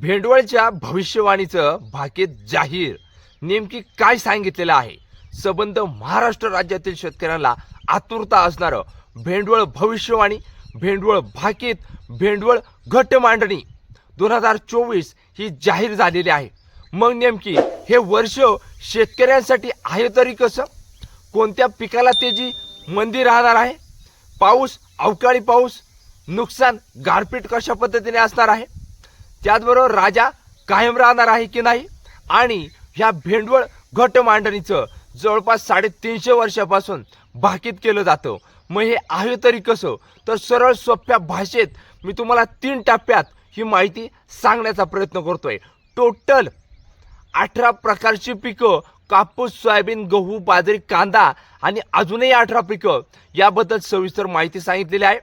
भेंडवळच्या भविष्यवाणीचं भाकीत जाहीर. नेमकी काय सांगितलेलं आहे? सबंध महाराष्ट्र राज्यातील शेतकऱ्यांना आतुरता असणारं भेंडवळ भविष्यवाणी भेंडवळ भाकीत भेंडवळ घट मांडणी दोन हजार चोवीस ही जाहीर झालेली आहे. मग नेमकी हे वर्ष शेतकऱ्यांसाठी आहे तरी कसं? कोणत्या पिकाला तेजी मंदी राहणार आहे? पाऊस अवकाळी पाऊस नुकसान गारपीट कशा पद्धतीने असणार आहे? त्याचबरोबर राजा कायम राहणार आहे की नाही? आणि ह्या भेंडवळ घट मांडणीचं जवळपास साडेतीनशे वर्षापासून भाकीत केलं जातं. मग हे आहे तरी कसं? तर सरळ सोप्या भाषेत मी तुम्हाला तीन टप्प्यात ही माहिती सांगण्याचा प्रयत्न करतोय. टोटल अठरा प्रकारची पिकं कापूस सोयाबीन गहू बाजरी कांदा आणि अजूनही अठरा पिकं याबद्दल सविस्तर माहिती सांगितलेली आहे.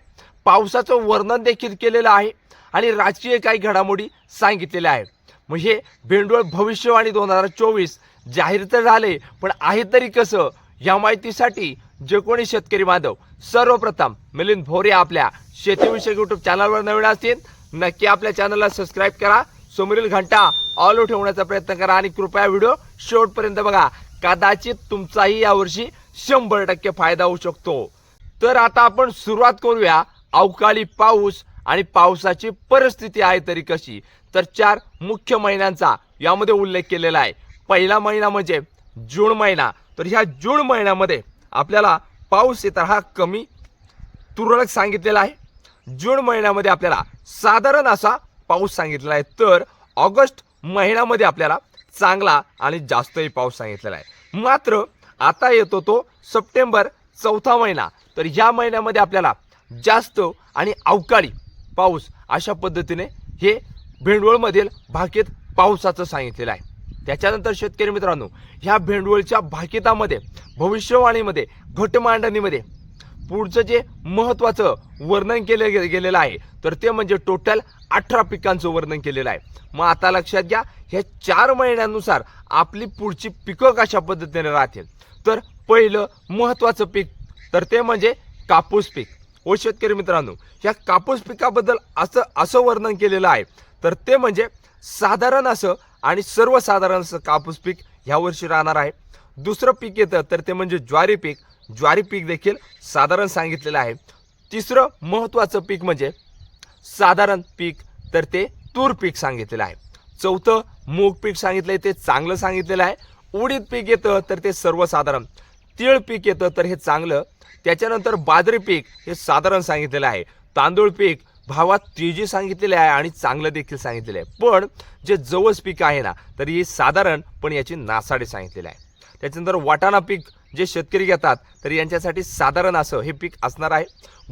पावसाचं वर्णन देखील केलेलं आहे आणि राजकीय काही घडामोडी सांगितलेल्या आहे मग हे भेंडवळ भविष्यवाणी दोन हजार चोवीस जाहीर तर झाले पण आहे तरी कसं? या माहितीसाठी जे कोणी शेतकरी बांधव सर्वप्रथम मिलिंद भोरे आपल्या शेतीविषयक युट्यूब चॅनलवर नवीन असतील नक्की आपल्या चॅनलला सबस्क्राईब करा. समोरील घंटा ऑल ठेवण्याचा प्रयत्न करा आणि कृपया व्हिडिओ शेवटपर्यंत बघा. कदाचित तुमचाही यावर्षी शंभर टक्के फायदा होऊ शकतो. तर आता आपण सुरुवात करूया. अवकाळी पाऊस आणि पावसाची परिस्थिती आहे तरी कशी? तर चार मुख्य महिन्यांचा यामध्ये उल्लेख केलेला आहे. पहिला महिना म्हणजे जून महिना. तर ह्या जून महिन्यामध्ये आपल्याला पाऊस येतात हा कमी तुरळक सांगितलेला आहे. जून महिन्यामध्ये आपल्याला साधारण असा पाऊस सांगितलेला आहे. तर ऑगस्ट महिन्यामध्ये आपल्याला चांगला आणि जास्तही पाऊस सांगितलेला आहे. मात्र आता येतो तो सप्टेंबर चौथा महिना. तर ह्या महिन्यामध्ये आपल्याला जास्त आणि अवकाळी पाऊस अशा पद्धतीने हे भेंडवळमधील भाकीत पावसाचं सांगितलेलं आहे. त्याच्यानंतर शेतकरी मित्रांनो ह्या भेंडवळच्या भाकितामध्ये भविष्यवाणीमध्ये घटमांडणीमध्ये पुढचं जे महत्त्वाचं वर्णन केलं गे- गेलेलं आहे तर ते म्हणजे टोटल अठरा पिकांचं वर्णन केलेलं आहे. मग आता लक्षात घ्या ह्या चार महिन्यानुसार आपली पुढची पिकं कशा पद्धतीने राहतील? तर पहिलं महत्त्वाचं पीक तर ते म्हणजे कापूस पीक. ओ शेतकरी मित्रांनो ह्या कापूस पिकाबद्दल असं असं वर्णन केलेलं आहे. तर ते म्हणजे साधारण असं आणि सर्वसाधारण असं कापूस पीक ह्या वर्षी राहणार आहे. दुसरं पीक येतं तर ते म्हणजे ज्वारी पीक. ज्वारी पीक देखील साधारण सांगितलेलं आहे. तिसरं महत्त्वाचं पीक म्हणजे साधारण पीक तर ते तूर पीक सांगितलेलं आहे. चौथं मूग पीक सांगितलंय ते चांगलं सांगितलेलं आहे. उडीद पीक येतं तर ते सर्वसाधारण. तीळ पीक येतं तर हे चांगलं. त्याच्यानंतर बाजरी पीक हे साधारण सांगितलेलं आहे. तांदूळ पीक भावात तेजी सांगितलेले आहे आणि चांगलं देखील सांगितलेलं आहे. पण जे जवस पीक आहे ना तर हे साधारण पण याची नासाडी सांगितलेली आहे. त्याच्यानंतर वाटाणा पीक जे शेतकरी घेतात तर यांच्यासाठी साधारण असं हे पीक असणार आहे.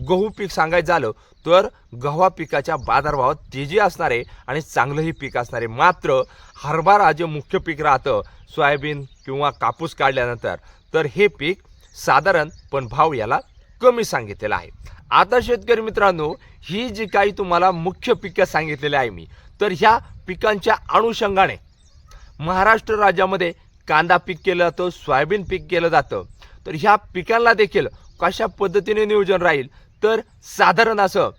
गहू पीक सांगायचं झालं तर गव्हा पिकाच्या बाजारभावात तेजी असणार आहे आणि चांगलंही पीक असणार आहे. मात्र हरभरा जे मुख्य पीक राहतं सोयाबीन किंवा कापूस काढल्यानंतर तर हे पीक साधारण पण भाव याला कमी सांगितलेला आहे. आता शेतकरी मित्रांनो ही जी काही तुम्हाला मुख्य पिकं सांगितलेली आहे मी तर ह्या पिकांच्या अनुषंगाने महाराष्ट्र राज्यामध्ये कांदा पीक केलं जातं सोयाबीन पीक केलं जातं. तर ह्या पिकांना देखील कशा पद्धतीने नियोजन राहील? तर साधारण असं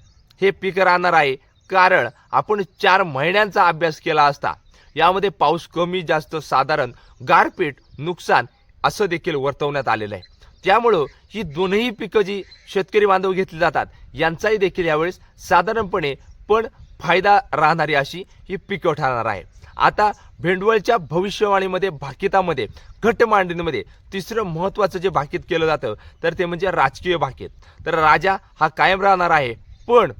हे पीक राहणार आहे. कारण आपण चार महिन्यांचा अभ्यास केला असता यामध्ये पाऊस कमी जास्त साधारण गारपीट नुकसान असं देखील वर्तवण्यात आलेलं आहे. त्यामुळं ही दोनही पिकं जी शेतकरी बांधव घेतली जातात यांचाही देखील यावेळेस साधारणपणे पण फायदा राहणारी अशी ही पिकं ठरणार आहे. आता भेंडवळच्या भविष्यवाणीमध्ये भाकितामध्ये घट मांडणीमध्ये तिसरं महत्त्वाचं जे भाकीत केलं जातं तर ते म्हणजे राजकीय भाकीत. तर राजा हा कायम राहणार आहे पण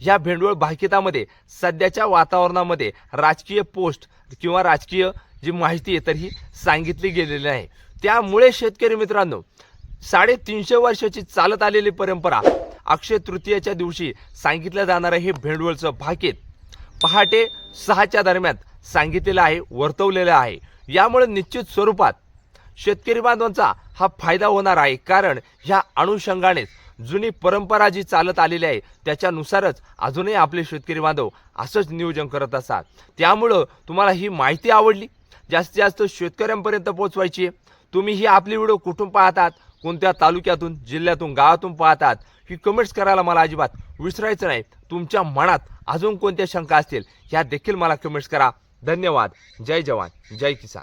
ह्या भेंडवळ भाकितामध्ये सध्याच्या वातावरणामध्ये राजकीय पोस्ट किंवा राजकीय जी माहिती आहे तर ही सांगितली गेलेली आहे. त्यामुळे शेतकरी मित्रांनो साडेतीनशे वर्षाची चालत आलेली परंपरा अक्षय तृतीयाच्या दिवशी सांगितलं जाणारं हे भेंडवळचं भाकीत पहाटे सहाच्या दरम्यान सांगितलेलं आहे वर्तवलेलं आहे. यामुळे निश्चित स्वरूपात शेतकरी बांधवांचा हा फायदा होणार आहे कारण ह्या अनुषंगानेच जुनी परंपरा जी चालत आलेली आहे त्याच्यानुसारच अजूनही आपले शेतकरी बांधव असंच नियोजन करत असतात. त्यामुळं तुम्हाला ही माहिती आवडली? जास्तीत जास्त शेतकऱ्यांपर्यंत पोहोचवायची. तुम्ही ही आपली व्हिडिओ कुठून पाहतात कोणत्या तालुक्यातून जिल्ह्यातून गावातून पाहतात ही कमेंट्स करायला मला अजिबात विसरायचं नाही. तुमच्या मनात अजून कोणत्या शंका असतील ह्या देखील मला कमेंट्स करा. धन्यवाद. जय जवान. जय किसान.